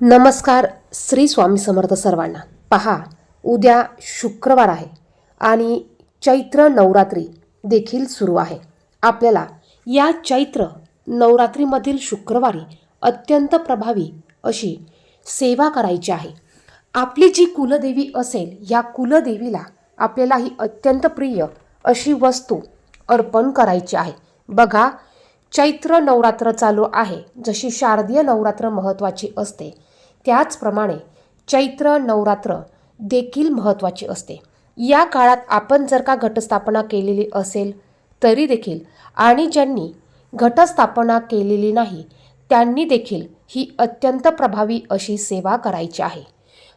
नमस्कार श्री स्वामी समर्थ सर्वांना. पहा उद्या शुक्रवार आहे आणि चैत्र नवरात्री देखील सुरू आहे. आपल्याला या चैत्र नवरात्रीमधील शुक्रवारी अत्यंत प्रभावी अशी सेवा करायची आहे. आपली जी कुलदेवी असेल या कुलदेवीला आपल्याला ही अत्यंत प्रिय अशी वस्तू अर्पण करायची आहे. बघा चैत्र नवरात्र चालू आहे. जशी शारदीय नवरात्र महत्त्वाची असते त्याचप्रमाणे चैत्र नवरात्र देखील महत्त्वाची असते. या काळात आपण जर का घटस्थापना केलेली असेल तरी देखील आणि ज्यांनी घटस्थापना केलेली नाही त्यांनी देखील ही अत्यंत प्रभावी अशी सेवा करायची आहे.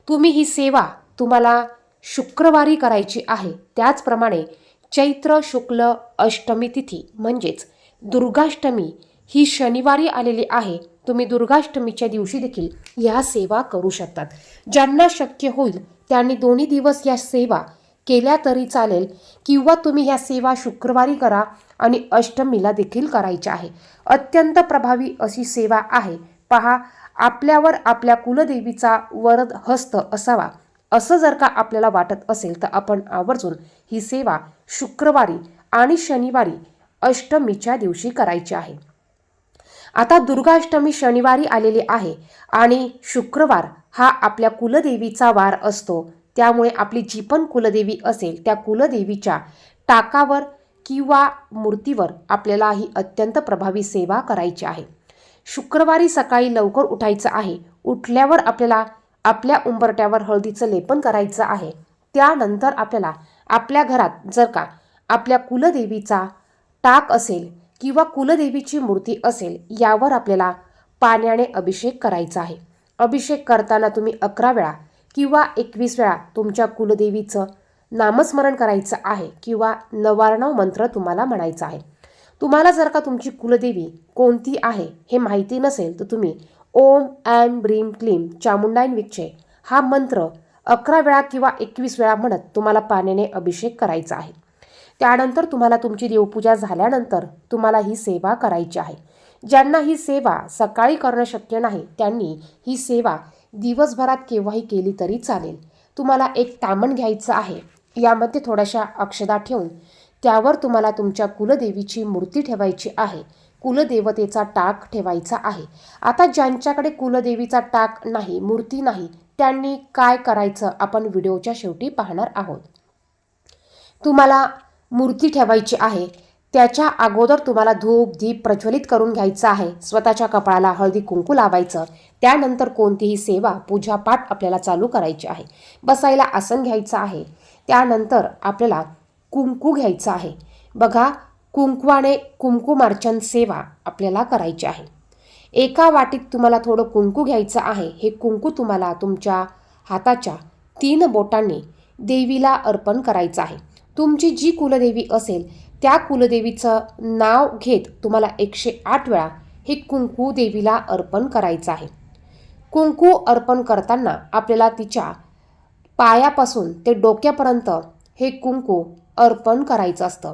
तुम्ही ही सेवा तुम्हाला शुक्रवारी करायची आहे. त्याचप्रमाणे चैत्र शुक्ल अष्टमी तिथी म्हणजेच दुर्गाष्टमी ही शनिवारी आलेली आहे. तुम्ही दुर्गाष्टमीच्या दिवशी देखील या सेवा करू शकतात. ज्यांना शक्य होईल त्यांनी दोन्ही दिवस या सेवा केल्या तरी चालेल किंवा तुम्ही ह्या सेवा शुक्रवारी करा आणि अष्टमीला देखील करायच्या आहे. अत्यंत प्रभावी अशी सेवा आहे. पहा आपल्यावर आपल्या कुलदेवीचा वरद हस्त असावा. असं जर का आपल्याला वाटत असेल तर आपण आवर्जून ही सेवा शुक्रवारी आणि शनिवारी अष्टमीच्या दिवशी करायची आहे. आता दुर्गाष्टमी शनिवारी आलेली आहे आणि शुक्रवार हा आपल्या कुलदेवीचा वार असतो. त्यामुळे आपली जी पण कुलदेवी असेल त्या कुलदेवीच्या टाकावर किंवा मूर्तीवर आपल्याला ही अत्यंत प्रभावी सेवा करायची आहे. शुक्रवारी सकाळी लवकर उठायचं आहे. उठल्यावर आपल्याला आपल्या उंबरट्यावर हळदीचं लेपन करायचं आहे. त्यानंतर आपल्याला आपल्या घरात जर का आपल्या कुलदेवीचा टाक असेल किंवा कुलदेवीची मूर्ती असेल यावर आपल्याला पाण्याने अभिषेक करायचा आहे. अभिषेक करताना तुम्ही अकरा वेळा किंवा एकवीस वेळा तुमच्या कुलदेवीचं नामस्मरण करायचं आहे किंवा नवारणव मंत्र तुम्हाला म्हणायचा आहे. तुम्हाला जर का तुमची कुलदेवी कोणती आहे हे माहिती नसेल तर तुम्ही ओम ॲम ब्रीम क्लीम चामुंडाईन विच्छे हा मंत्र अकरा वेळा किंवा एकवीस वेळा म्हणत तुम्हाला पाण्याने अभिषेक करायचा आहे. त्यानंतर तुम्हाला तुमची देवपूजा झाल्यानंतर तुम्हाला ही सेवा करायची आहे. ज्यांना ही सेवा सकाळी करणं शक्य नाही त्यांनी ही सेवा दिवसभरात केव्हाही केली तरी चालेल. तुम्हाला एक तामण घ्यायचं आहे. यामध्ये थोड्याशा अक्षदा ठेवून त्यावर तुम्हाला तुमच्या कुलदेवीची मूर्ती ठेवायची आहे. कुलदेवतेचा टाक ठेवायचा आहे. आता ज्यांच्याकडे कुलदेवीचा टाक नाही मूर्ती नाही त्यांनी काय करायचं आपण व्हिडिओच्या शेवटी पाहणार आहोत. तुम्हाला मूर्ती ठेवायची आहे. त्याच्या अगोदर तुम्हाला धूप दीप प्रज्वलित करून घ्यायचं आहे. स्वतःच्या कपाळाला हळदी कुंकू लावायचं. त्यानंतर कोणतीही सेवा पूजापाठ आपल्याला चालू करायची आहे. बसायला आसन घ्यायचं आहे. त्यानंतर आपल्याला कुंकू घ्यायचं आहे. बघा कुंकवाने कुंकुमार्चन सेवा आपल्याला करायची आहे. एका वाटीत तुम्हाला थोडं कुंकू घ्यायचं आहे. हे कुंकू तुम्हाला तुमच्या हाताच्या तीन बोटांनी देवीला अर्पण करायचं आहे. तुमची जी कुलदेवी असेल त्या कुलदेवीचं नाव घेत तुम्हाला एकशे आठ वेळा हे कुंकू देवीला अर्पण करायचं आहे. कुंकू अर्पण करताना आपल्याला तिच्या पायापासून ते डोक्यापर्यंत हे कुंकू अर्पण करायचं असतं.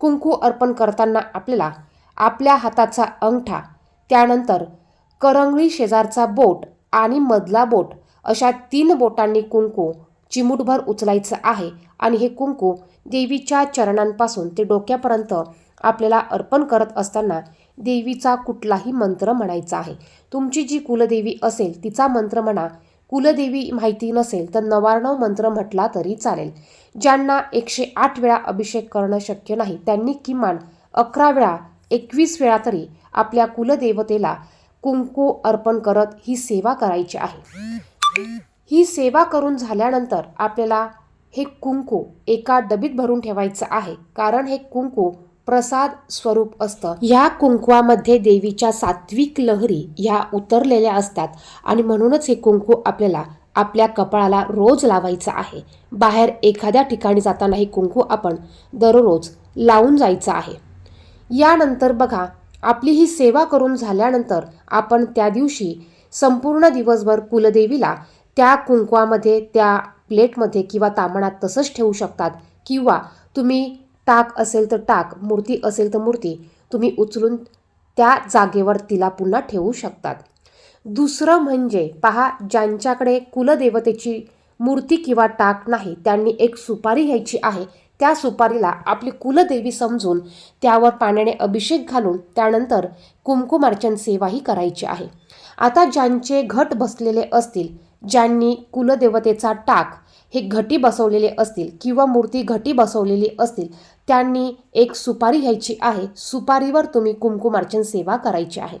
कुंकू अर्पण करताना आपल्याला आपल्या हाताचा अंगठा त्यानंतर करंगळी शेजारचा बोट आणि मधला बोट अशा तीन बोटांनी कुंकू चिमूटभर उचलायचं आहे आणि हे कुंकू देवीच्या चरणांपासून ते डोक्यापर्यंत आपल्याला अर्पण करत असताना देवीचा कुठलाही मंत्र म्हणायचा आहे. तुमची जी कुलदेवी असेल तिचा मंत्र म्हणा. कुलदेवी माहिती नसेल तर नवारणव मंत्र म्हटला तरी चालेल. ज्यांना एकशे आठ वेळा अभिषेक करणं शक्य नाही त्यांनी किमान अकरा वेळा एकवीस वेळा तरी आपल्या कुलदेवतेला कुंकू अर्पण करत ही सेवा करायची आहे. ही सेवा करून झाल्यानंतर आपल्याला हे कुंकू एका डबीत भरून ठेवायचं आहे. कारण हे कुंकू प्रसाद स्वरूप असतं. ह्या कुंकवामध्ये देवीच्या सात्विक लहरी ह्या उतरलेल्या असतात आणि म्हणूनच हे कुंकू आपल्याला आपल्या कपाळाला रोज लावायचं आहे. बाहेर एखाद्या ठिकाणी जाताना हे कुंकू आपण दररोज लावून जायचं आहे. यानंतर बघा आपली ही सेवा करून झाल्यानंतर आपण त्या दिवशी संपूर्ण दिवसभर कुलदेवीला त्या कुंकवामध्ये त्या प्लेटमध्ये किंवा तामणात तसंच ठेवू शकतात. किंवा तुम्ही टाक असेल तर टाक मूर्ती असेल तर मूर्ती तुम्ही उचलून त्या जागेवर तिला पुन्हा ठेवू शकतात. दुसरं म्हणजे पहा ज्यांच्याकडे कुलदेवतेची मूर्ती किंवा टाक नाही त्यांनी एक सुपारी घ्यायची आहे. त्या सुपारीला आपली कुलदेवी समजून त्यावर पाण्याने अभिषेक घालून त्यानंतर कुमकुमार्चन सेवाही करायची आहे. आता ज्यांचे घट बसलेले असतील ज्यांनी कुलदेवतेचा टाक हे घटी बसवलेले असतील किंवा मूर्ती घटी बसवलेली असतील त्यांनी एक सुपारी घ्यायची आहे. सुपारीवर तुम्ही कुमकुमार्चन सेवा करायची आहे.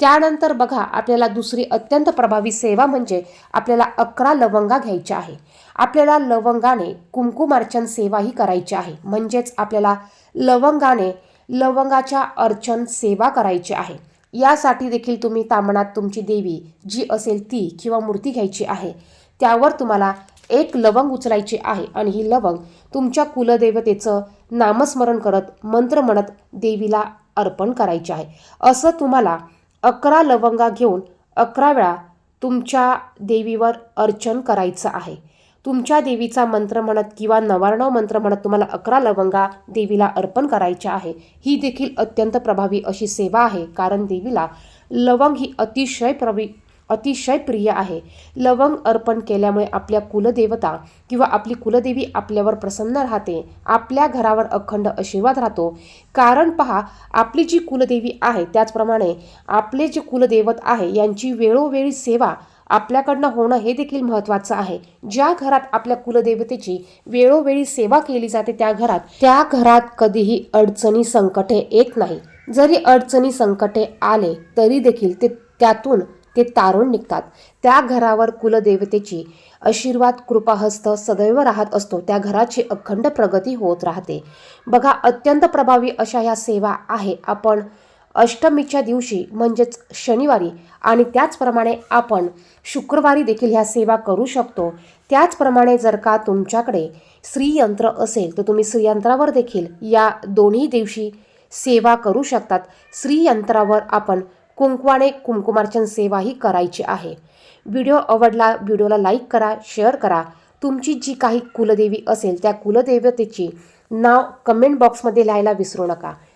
त्यानंतर बघा आपल्याला दुसरी अत्यंत प्रभावी सेवा म्हणजे आपल्याला अकरा लवंगा घ्यायच्या आहे. आपल्याला लवंगाने कुमकुमार्चन सेवाही करायची आहे. म्हणजेच आपल्याला लवंगाने लवंगाच्या अर्चन सेवा करायची आहे. यासाठी देखील तुम्ही तांबणात तुमची देवी जी असेल ती किंवा मूर्ती घ्यायची आहे त्यावर तुम्हाला एक लवंग उचलायची आहे आणि ही लवंग तुमच्या कुलदेवतेचं नामस्मरण करत मंत्र म्हणत देवीला अर्पण करायचे आहे. असं तुम्हाला अकरा लवंगा घेऊन अकरा वेळा तुमच्या देवीवर अर्चन करायचं आहे. तुमच्या देवीचा मंत्र म्हणत किंवा नवारणव मंत्र म्हणत तुम्हाला अकरा लवंगा देवीला अर्पण करायच्या आहे. ही देखील अत्यंत प्रभावी अशी सेवा आहे कारण देवीला लवंग ही अतिशय प्रवी अतिशय प्रिय आहे. लवंग अर्पण केल्यामुळे आपल्या कुलदेवता किंवा आपली कुलदेवी आपल्यावर प्रसन्न राहते आपल्या घरावर अखंड आशीर्वाद राहतो. कारण पहा आपली जी कुलदेवी आहे त्याचप्रमाणे आपले जे कुलदैवत आहे यांची वेळोवेळी सेवा आपल्याकडनं होणं हे देखील महत्त्वाचं आहे. ज्या घरात आपल्या कुलदेवतेची वेळोवेळी सेवा केली जाते त्या घरात त्या घरात कधीही अडचणी संकटे येत नाही. जरी अडचणी संकटे आले तरी देखील ते त्यातून ते तारून निघतात. त्या घरावर कुलदेवतेची आशीर्वाद कृपाहस्त सदैव राहत असतो. त्या घराची अखंड प्रगती होत राहते. बघा अत्यंत प्रभावी अशा ह्या सेवा आहे. आपण अष्टमीच्या दिवशी म्हणजेच शनिवारी आणि त्याचप्रमाणे आपण शुक्रवारी देखील ह्या सेवा करू शकतो. त्याचप्रमाणे जर का तुमच्याकडे श्रीयंत्र असेल तर तुम्ही श्रीयंत्रावर देखील या दोन्ही दिवशी सेवा करू शकतात. श्रीयंत्रावर आपण कुंकवाने कुंकुमार्चन सेवाही करायची आहे. व्हिडिओ आवडला व्हिडिओला लाईक करा शेअर करा. तुमची जी काही कुलदेवी असेल त्या कुलदेवतेची नाव कमेंट बॉक्समध्ये लिहायला विसरू नका.